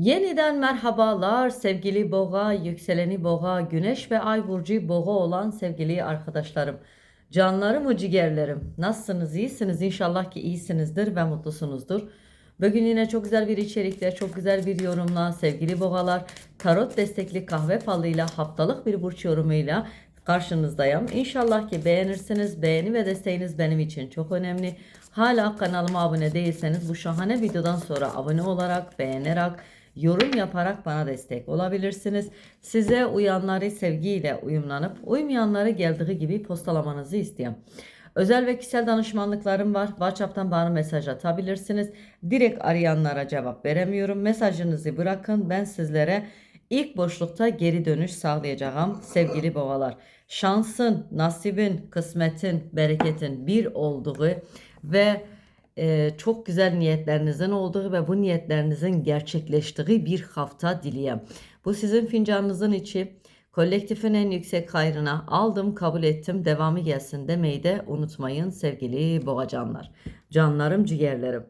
Yeniden merhabalar sevgili boğa, yükseleni boğa, güneş ve ay burcu boğa olan sevgili arkadaşlarım. Canlarım o ciğerlerim. Nasılsınız? İyisiniz? İnşallah ki iyisinizdir ve mutlusunuzdur. Bugün yine çok güzel bir içerikle, çok güzel bir yorumla sevgili boğalar, tarot destekli kahve falıyla haftalık bir burç yorumuyla karşınızdayım. İnşallah ki beğenirsiniz. Beğeni ve desteğiniz benim için çok önemli. Hala kanalıma abone değilseniz bu şahane videodan sonra abone olarak, beğenerek, yorum yaparak bana destek olabilirsiniz. Size uyanları sevgiyle uyumlanıp uymayanları geldiği gibi postalamanızı istiyorum. Özel ve kişisel danışmanlıklarım var. WhatsApp'tan bana mesaj atabilirsiniz. Direkt arayanlara cevap veremiyorum. Mesajınızı bırakın. Ben sizlere ilk boşlukta geri dönüş sağlayacağım sevgili boğalar. Şansın, nasibin, kısmetin, bereketin bir olduğu ve çok güzel niyetlerinizin olduğu ve bu niyetlerinizin gerçekleştiği bir hafta dileyem. Bu sizin fincanınızın içi. Kolektifin en yüksek hayrına aldım, kabul ettim, devamı gelsin demeyi de unutmayın sevgili boğacanlar. Canlarım, ciğerlerim.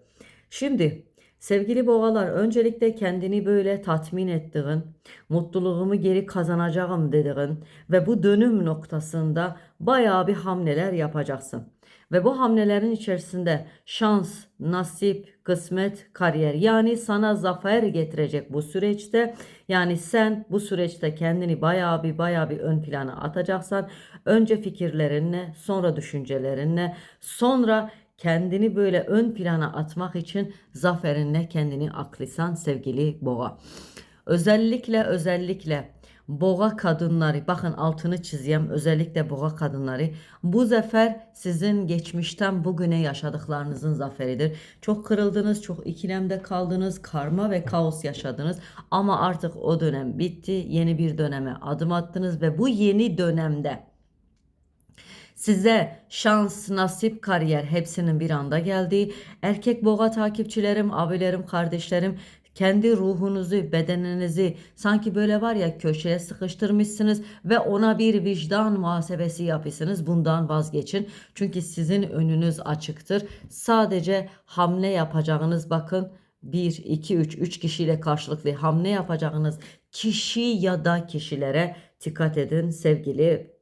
Şimdi sevgili boğalar öncelikle kendini böyle tatmin ettiğin, mutluluğumu geri kazanacağım dediğin ve bu dönüm noktasında bayağı bir hamleler yapacaksın. Ve bu hamlelerin içerisinde şans, nasip, kısmet, kariyer yani sana zafer getirecek bu süreçte yani sen bu süreçte kendini bayağı bir bayağı bir ön plana atacaksan önce fikirlerinle sonra düşüncelerinle sonra kendini böyle ön plana atmak için zaferinle kendini aklisan sevgili boğa. Özellikle özellikle boğa kadınları bakın altını çizeyim özellikle boğa kadınları bu zafer sizin geçmişten bugüne yaşadıklarınızın zaferidir. Çok kırıldınız, çok ikilemde kaldınız, karma ve kaos yaşadınız ama artık o dönem bitti. Yeni bir döneme adım attınız ve bu yeni dönemde Size şans, nasip, kariyer hepsinin bir anda geldiği, erkek boğa takipçilerim, abilerim, kardeşlerim kendi ruhunuzu, bedeninizi sanki böyle var ya köşeye sıkıştırmışsınız ve ona bir vicdan muhasebesi yapıyorsunuz. Bundan vazgeçin. Çünkü sizin önünüz açıktır. Sadece hamle yapacağınız bakın 1, 2, 3, 3 kişiyle karşılıklı hamle yapacağınız kişi ya da kişilere dikkat edin sevgili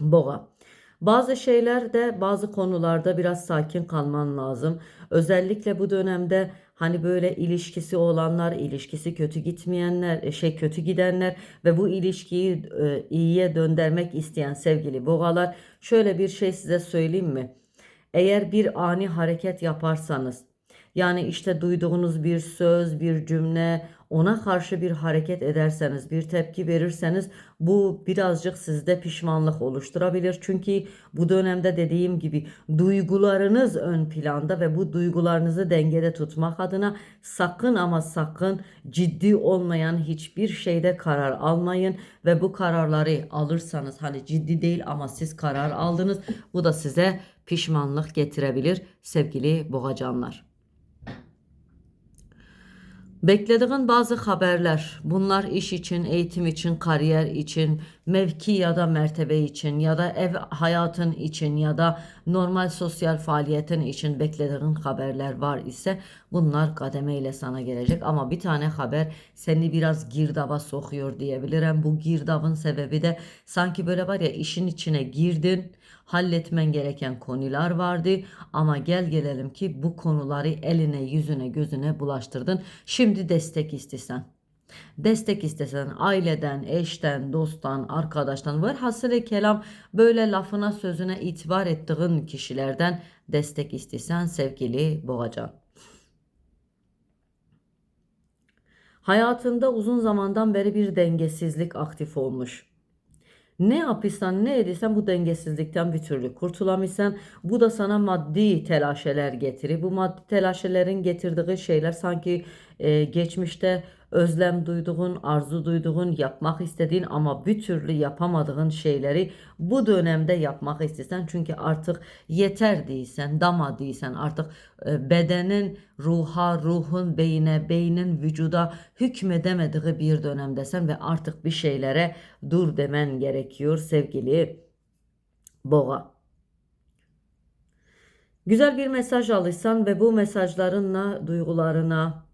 boğa. Bazı şeylerde bazı konularda biraz sakin kalman lazım. Özellikle bu dönemde hani böyle ilişkisi olanlar, ilişkisi kötü gitmeyenler, e, şey kötü gidenler ve bu ilişkiyi e, iyiye döndürmek isteyen sevgili boğalar şöyle bir şey size söyleyeyim mi? Eğer bir ani hareket yaparsanız yani işte duyduğunuz bir söz, bir cümle, ona karşı bir hareket ederseniz, bir tepki verirseniz bu birazcık sizde pişmanlık oluşturabilir. Çünkü bu dönemde dediğim gibi duygularınız ön planda ve bu duygularınızı dengede tutmak adına sakın ama sakın ciddi olmayan hiçbir şeyde karar almayın ve bu kararları alırsanız hani ciddi değil ama siz karar aldınız bu da size pişmanlık getirebilir sevgili boğacanlar. Beklediğin bazı haberler, bunlar iş için, eğitim için, kariyer için, mevki ya da mertebe için ya da ev hayatın için ya da normal sosyal faaliyetin için beklediğin haberler var ise bunlar kademeyle sana gelecek. Ama bir tane haber seni biraz girdaba sokuyor diyebilirim. Bu girdabın sebebi de sanki böyle var ya işin içine girdin halletmen gereken konular vardı ama gel gelelim ki bu konuları eline yüzüne gözüne bulaştırdın. Şimdi destek istesen. Destek istesen aileden, eşten, dosttan, arkadaştan var hasılı kelam böyle lafına sözüne itibar ettiğin kişilerden destek istesen sevgili boğacan. Hayatında uzun zamandan beri bir dengesizlik aktif olmuş. Ne yapırsan ne edirsen bu dengesizlikten bir türlü kurtulamıyorsan bu da sana maddi telaşeler getirir. Bu maddi telaşelerin getirdiği şeyler sanki e, geçmişte özlem duyduğun, arzu duyduğun, yapmak istediğin ama bir türlü yapamadığın şeyleri bu dönemde yapmak istesen çünkü artık yeter değilsen, dama değilsen artık e, bedenin ruha, ruhun beyine, beynin vücuda hükmedemediği bir dönemdesen ve artık bir şeylere dur demen gerekiyor sevgili boğa. Güzel bir mesaj alırsan ve bu mesajlarınla duygularına,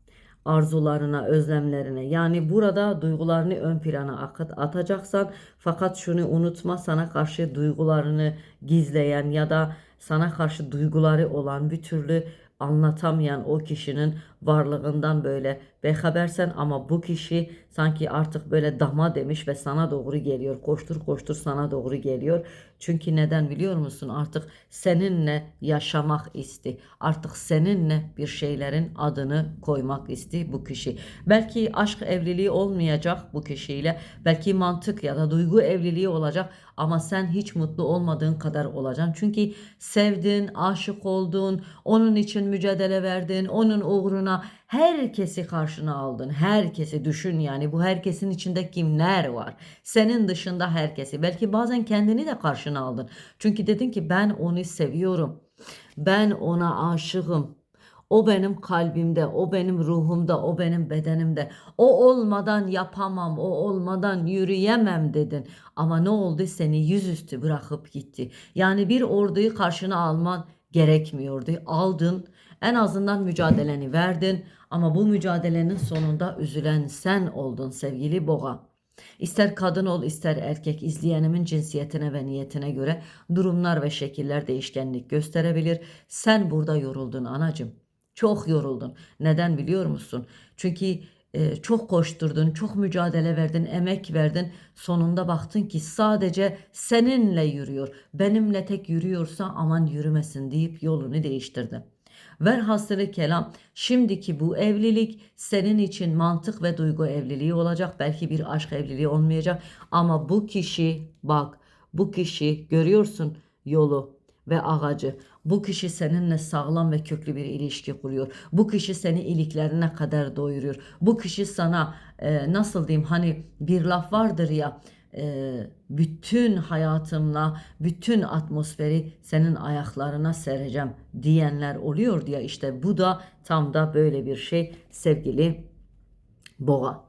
arzularına, özlemlerine. Yani burada duygularını ön plana ak- atacaksan fakat şunu unutma sana karşı duygularını gizleyen ya da sana karşı duyguları olan bir türlü anlatamayan o kişinin varlığından böyle behabersen ama bu kişi sanki artık böyle dama demiş ve sana doğru geliyor. Koştur koştur sana doğru geliyor. Çünkü neden biliyor musun? Artık seninle yaşamak isti. Artık seninle bir şeylerin adını koymak isti bu kişi. Belki aşk evliliği olmayacak bu kişiyle. Belki mantık ya da duygu evliliği olacak ama sen hiç mutlu olmadığın kadar olacaksın. Çünkü sevdin, aşık oldun, onun için mücadele verdin, onun uğruna herkesi karşına aldın. Herkesi düşün yani bu herkesin içinde kimler var? Senin dışında herkesi. Belki bazen kendini de karşına aldın. Çünkü dedin ki ben onu seviyorum. Ben ona aşığım. O benim kalbimde, o benim ruhumda, o benim bedenimde. O olmadan yapamam, o olmadan yürüyemem dedin. Ama ne oldu? Seni yüzüstü bırakıp gitti. Yani bir orduyu karşına alman gerekmiyordu. Aldın, en azından mücadeleni verdin. Ama bu mücadelenin sonunda üzülen sen oldun sevgili boğa. İster kadın ol ister erkek izleyenimin cinsiyetine ve niyetine göre durumlar ve şekiller değişkenlik gösterebilir. Sen burada yoruldun anacım. Çok yoruldun. Neden biliyor musun? Çünkü e, çok koşturdun, çok mücadele verdin, emek verdin. Sonunda baktın ki sadece seninle yürüyor. Benimle tek yürüyorsa aman yürümesin deyip yolunu değiştirdin. Velhasılı kelam şimdiki bu evlilik senin için mantık ve duygu evliliği olacak. Belki bir aşk evliliği olmayacak ama bu kişi bak bu kişi görüyorsun yolu ve ağacı. Bu kişi seninle sağlam ve köklü bir ilişki kuruyor. Bu kişi seni iliklerine kadar doyuruyor. Bu kişi sana e, nasıl diyeyim hani bir laf vardır ya bütün hayatımla bütün atmosferi senin ayaklarına sereceğim diyenler oluyor diye işte bu da tam da böyle bir şey sevgili boğa.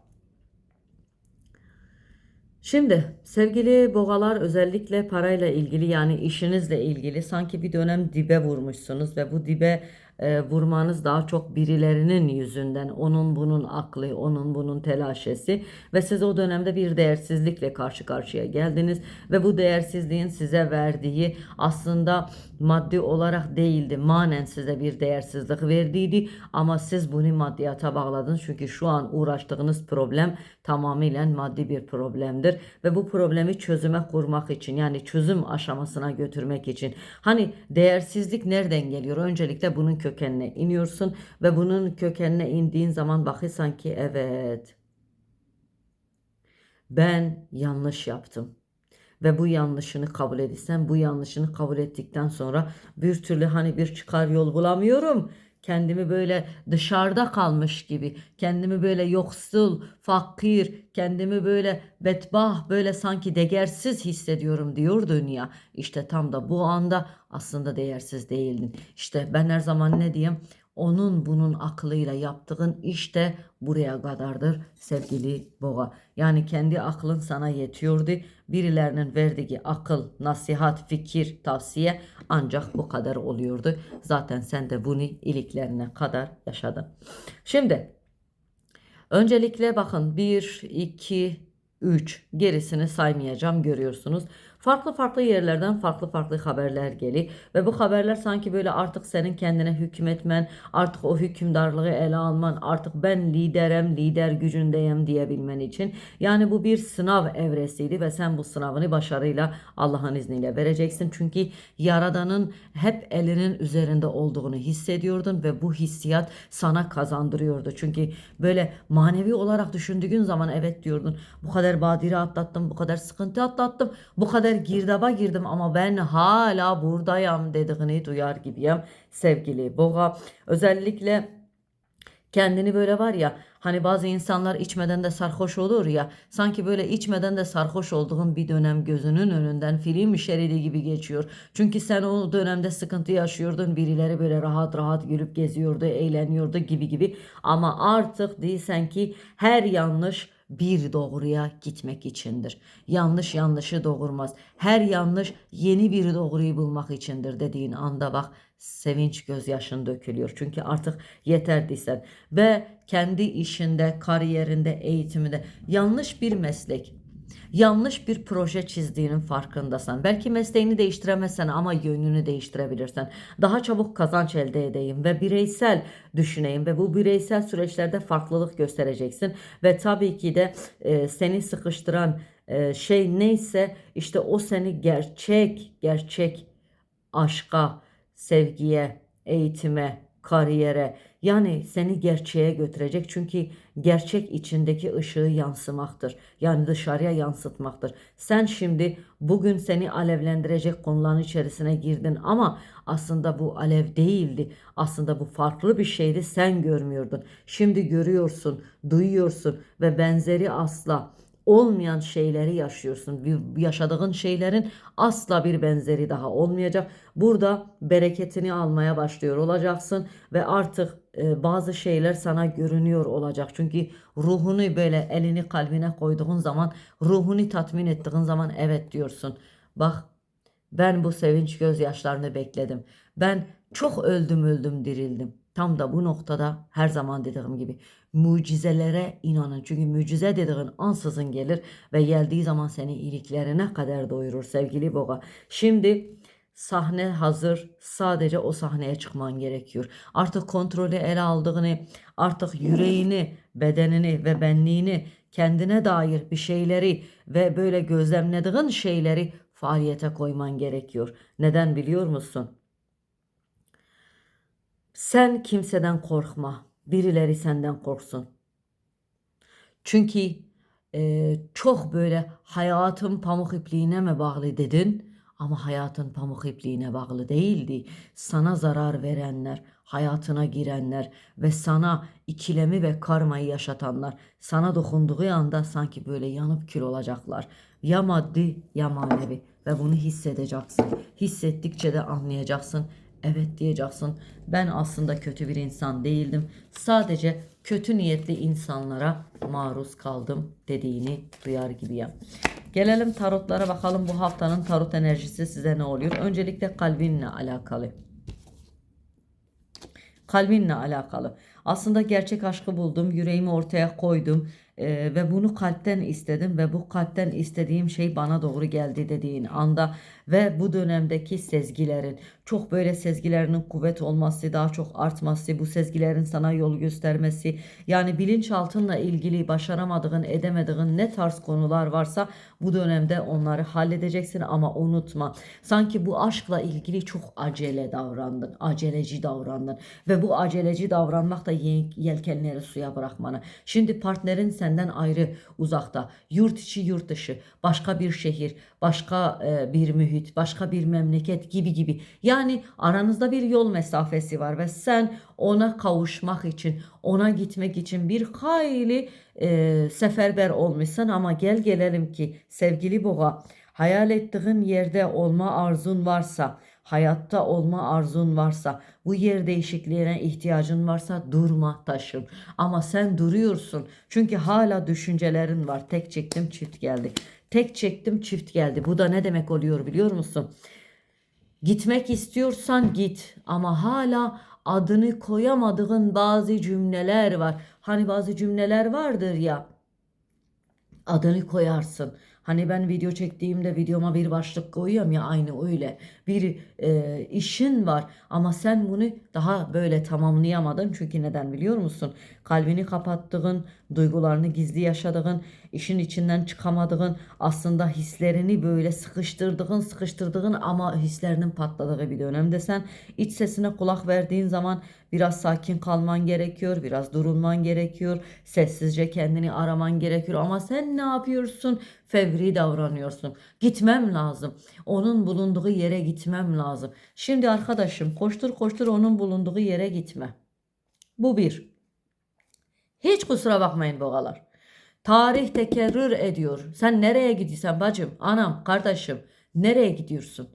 Şimdi sevgili boğalar özellikle parayla ilgili yani işinizle ilgili sanki bir dönem dibe vurmuşsunuz ve bu dibe e, vurmanız daha çok birilerinin yüzünden. Onun bunun aklı onun bunun telaşesi. Ve siz o dönemde bir değersizlikle karşı karşıya geldiniz. Ve bu değersizliğin size verdiği aslında maddi olarak değildi. Manen size bir değersizlik verdiydi. Ama siz bunu maddiyata bağladınız. Çünkü şu an uğraştığınız problem tamamıyla maddi bir problemdir. Ve bu problemi çözüme kurmak için yani çözüm aşamasına götürmek için. Hani değersizlik nereden geliyor? Öncelikle bunun kökenine iniyorsun ve bunun kökenine indiğin zaman bakırsan ki evet ben yanlış yaptım ve bu yanlışını kabul edilsen bu yanlışını kabul ettikten sonra bir türlü hani bir çıkar yol bulamıyorum. Kendimi böyle dışarıda kalmış gibi, kendimi böyle yoksul, fakir, kendimi böyle bedbah, böyle sanki değersiz hissediyorum diyor dünya. İşte tam da bu anda aslında değersiz değildin. İşte ben her zaman ne diyeyim? Onun bunun aklıyla yaptığın işte buraya kadardır sevgili boğa. Yani kendi aklın sana yetiyordu. Birilerinin verdiği akıl, nasihat, fikir, tavsiye ancak bu kadar oluyordu. Zaten sen de bunu iliklerine kadar yaşadın. Şimdi öncelikle bakın 1, 2, 3 gerisini saymayacağım görüyorsunuz. Farklı farklı yerlerden farklı farklı haberler geliyor ve bu haberler sanki böyle artık senin kendine hükmetmen, artık o hükümdarlığı ele alman, artık ben liderim, lider gücündeyim diyebilmen için. Yani bu bir sınav evresiydi ve sen bu sınavını başarıyla Allah'ın izniyle vereceksin. Çünkü Yaradan'ın hep elinin üzerinde olduğunu hissediyordun ve bu hissiyat sana kazandırıyordu. Çünkü böyle manevi olarak düşündüğün zaman evet diyordun bu kadar badire atlattım, bu kadar sıkıntı atlattım, bu kadar girdaba girdim ama ben hala buradayım dediğini duyar gibiyim sevgili boğa. Özellikle kendini böyle var ya hani bazı insanlar içmeden de sarhoş olur ya sanki böyle içmeden de sarhoş olduğun bir dönem gözünün önünden film şeridi gibi geçiyor. Çünkü sen o dönemde sıkıntı yaşıyordun birileri böyle rahat rahat gülüp geziyordu eğleniyordu gibi gibi ama artık değilsen ki her yanlış bir doğruya gitmek içindir. Yanlış yanlışı doğurmaz. Her yanlış yeni bir doğruyu bulmak içindir dediğin anda bak sevinç gözyaşın dökülüyor. Çünkü artık yeter diysen ve kendi işinde, kariyerinde, eğitiminde yanlış bir meslek, yanlış bir proje çizdiğinin farkındasın. Belki mesleğini değiştiremezsen ama yönünü değiştirebilirsen. Daha çabuk kazanç elde edeyim ve bireysel düşüneyim ve bu bireysel süreçlerde farklılık göstereceksin. Ve tabii ki de e, seni sıkıştıran e, şey neyse işte o seni gerçek, gerçek aşka, sevgiye, eğitime, kariyere yani seni gerçeğe götürecek. Çünkü gerçek içindeki ışığı yansımaktır. Yani dışarıya yansıtmaktır. Sen şimdi bugün seni alevlendirecek konuların içerisine girdin ama aslında bu alev değildi. Aslında bu farklı bir şeydi. Sen görmüyordun. Şimdi görüyorsun, duyuyorsun ve benzeri asla olmayan şeyleri yaşıyorsun. Yaşadığın şeylerin asla bir benzeri daha olmayacak. Burada bereketini almaya başlıyor olacaksın ve artık e, bazı şeyler sana görünüyor olacak. Çünkü ruhunu böyle elini kalbine koyduğun zaman, ruhunu tatmin ettiğin zaman evet diyorsun. Bak ben bu sevinç gözyaşlarını bekledim. Ben çok öldüm öldüm dirildim. Tam da bu noktada her zaman dediğim gibi mucizelere inanın. Çünkü mucize dediğin ansızın gelir ve geldiği zaman seni iliklerine kadar doyurur sevgili boğa. Şimdi sahne hazır. Sadece o sahneye çıkman gerekiyor. Artık kontrolü ele aldığını, artık yüreğini, bedenini ve benliğini kendine dair bir şeyleri ve böyle gözlemlediğin şeyleri faaliyete koyman gerekiyor. Neden biliyor musun? Sen kimseden korkma. Birileri senden korksun. Çünkü e, çok böyle hayatın pamuk ipliğine mi bağlı dedin? Ama hayatın pamuk ipliğine bağlı değildi. Sana zarar verenler, hayatına girenler ve sana ikilemi ve karmayı yaşatanlar sana dokunduğu anda sanki böyle yanıp kül olacaklar. Ya maddi ya manevi ve bunu hissedeceksin. Hissettikçe de anlayacaksın. Evet diyeceksin. Ben aslında kötü bir insan değildim. Sadece kötü niyetli insanlara maruz kaldım dediğini duyar gibiyim. Gelelim tarotlara bakalım bu haftanın tarot enerjisi size ne oluyor? Öncelikle kalbinle alakalı. Kalbinle alakalı. Aslında gerçek aşkı buldum, yüreğimi ortaya koydum eee, ve bunu kalpten istedim ve bu kalpten istediğim şey bana doğru geldi dediğin anda ve bu dönemdeki sezgilerin çok böyle sezgilerinin kuvvet olması, daha çok artması, bu sezgilerin sana yol göstermesi, yani bilinçaltınla ilgili başaramadığın, edemediğin ne tarz konular varsa bu dönemde onları halledeceksin ama unutma. Sanki bu aşkla ilgili çok acele davrandın, aceleci davrandın ve bu aceleci davranmak da ye- yelkenleri suya bırakmanı. Şimdi partnerin senden ayrı, uzakta, yurt içi, yurt dışı, başka bir şehir, başka e, bir mühit, başka bir memleket gibi gibi. Yani aranızda bir yol mesafesi var ve sen ona kavuşmak için, ona gitmek için bir hayli e, seferber olmuşsun ama gel gelelim ki sevgili boğa hayal ettiğin yerde olma arzun varsa, hayatta olma arzun varsa, bu yer değişikliğine ihtiyacın varsa durma taşın. Ama sen duruyorsun çünkü hala düşüncelerin var. Tek çektim çift geldi. Tek çektim çift geldi. Bu da ne demek oluyor biliyor musun? Gitmek istiyorsan git ama hala adını koyamadığın bazı cümleler var. Hani bazı cümleler vardır ya adını koyarsın. Hani ben video çektiğimde videoma bir başlık koyuyorum ya aynı öyle. Bir e, işin var ama sen bunu daha böyle tamamlayamadın. Çünkü neden biliyor musun? Kalbini kapattığın, duygularını gizli yaşadığın, işin içinden çıkamadığın, aslında hislerini böyle sıkıştırdığın, sıkıştırdığın ama hislerinin patladığı bir dönemde sen iç sesine kulak verdiğin zaman biraz sakin kalman gerekiyor, biraz durulman gerekiyor, sessizce kendini araman gerekiyor ama sen ne yapıyorsun? Fevri davranıyorsun. Gitmem lazım. Onun bulunduğu yere gitmem lazım. Şimdi arkadaşım koştur koştur onun bulunduğu yere gitme. Bu bir. Hiç kusura bakmayın boğalar. Tarih tekerrür ediyor. Sen nereye gidiyorsun bacım, anam, kardeşim? Nereye gidiyorsun?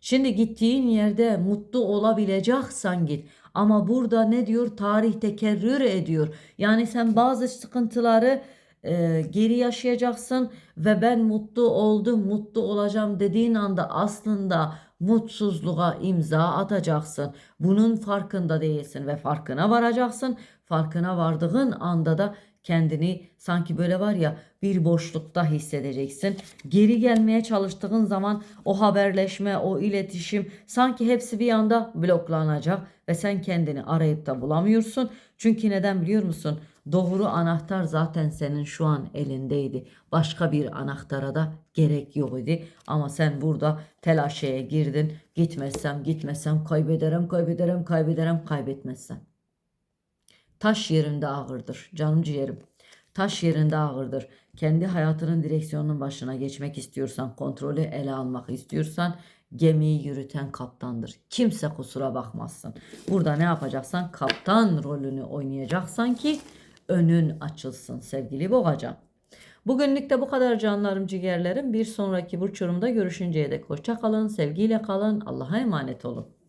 Şimdi gittiğin yerde mutlu olabileceksen git. Ama burada ne diyor? Tarih tekerrür ediyor. Yani sen bazı sıkıntıları e, geri yaşayacaksın ve ben mutlu oldum, mutlu olacağım dediğin anda aslında mutsuzluğa imza atacaksın. Bunun farkında değilsin ve farkına varacaksın. Farkına vardığın anda da kendini sanki böyle var ya bir boşlukta hissedeceksin. Geri gelmeye çalıştığın zaman o haberleşme, o iletişim sanki hepsi bir anda bloklanacak ve sen kendini arayıp da bulamıyorsun. Çünkü neden biliyor musun? Doğru anahtar zaten senin şu an elindeydi. Başka bir anahtara da gerek yok idi. Ama sen burada telaşeye girdin. Gitmezsem gitmezsem kaybederim, kaybederim, kaybederim, kaybetmezsem. Taş yerinde ağırdır. Canım ciğerim. Taş yerinde ağırdır. Kendi hayatının direksiyonunun başına geçmek istiyorsan, kontrolü ele almak istiyorsan gemiyi yürüten kaptandır. Kimse kusura bakmazsın. Burada ne yapacaksan kaptan rolünü oynayacaksan ki önün açılsın sevgili boğacan. Bugünlük de bu kadar canlarım ciğerlerim. Bir sonraki burç yorumda görüşünceye dek hoşça kalın, sevgiyle kalın, Allah'a emanet olun.